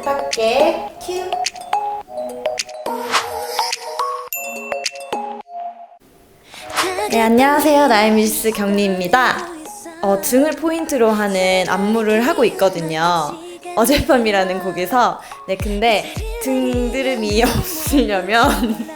뜻밖의 큐. 네, 안녕하세요. 나이미스 경리입니다. 어, 등을 포인트로 하는 안무를 하고 있거든요. 어젯밤이라는 곡에서. 네, 근데 등드름이 없으려면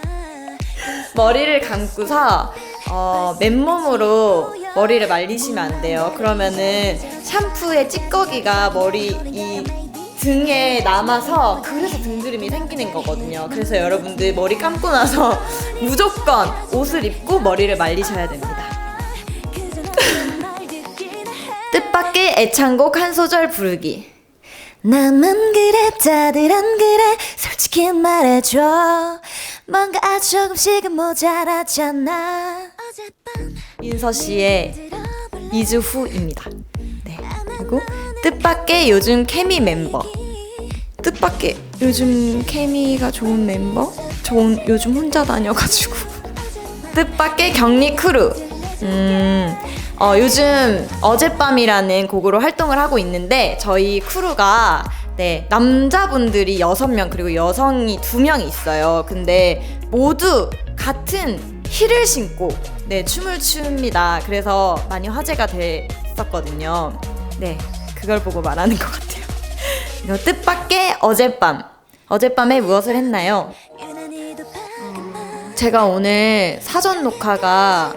머리를 감고서 어, 맨몸으로 머리를 말리시면 안 돼요. 그러면은 샴푸의 찌꺼기가 머리 이 등에 남아서 그래서 등드름이 생기는 거거든요. 그래서 여러분들 머리 감고 나서 무조건 옷을 입고 머리를 말리셔야 됩니다. 뜻밖의 애창곡 한 소절 부르기. 나만 그래 다들 안 그래 솔직히 말해줘 뭔가 아주 조금씩은 모자라잖아 어젯밤 민서 씨의 2주 후입니다. 네. 그리고 뜻밖의 요즘 케미 멤버. 뜻밖의 요즘 케미가 좋은 멤버? 저 요즘 혼자 다녀가지고. 뜻밖의 격리 크루. 음, 어, 요즘 어젯밤이라는 곡으로 활동을 하고 있는데 저희 크루가 네, 남자분들이 6명 그리고 여성이 2명이 있어요. 근데 모두 같은 힐을 신고 네, 춤을 춥니다. 그래서 많이 화제가 됐었거든요. 네, 그걸 보고 말하는 것 같아요. 이거 뜻밖의 어젯밤. 어젯밤에 무엇을 했나요? 반가운 제가 오늘 사전 녹화가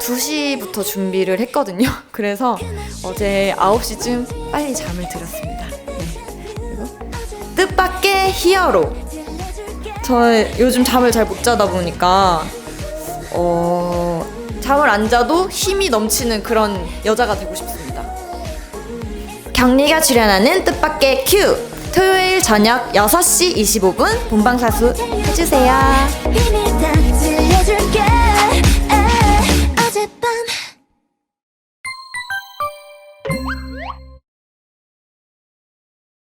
2시부터 준비를 했거든요. 그래서 어제 9시쯤 빨리 잠을 들었습니다. 네. 뜻밖의 히어로. 저 요즘 잠을 잘 못 자다 보니까 어, 잠을 안 자도 힘이 넘치는 그런 여자가 되고 싶습니다. 경리가 출연하는 뜻밖의 큐. 토요일 저녁 6시 25분 본방사수 해주세요. 에이, 어젯밤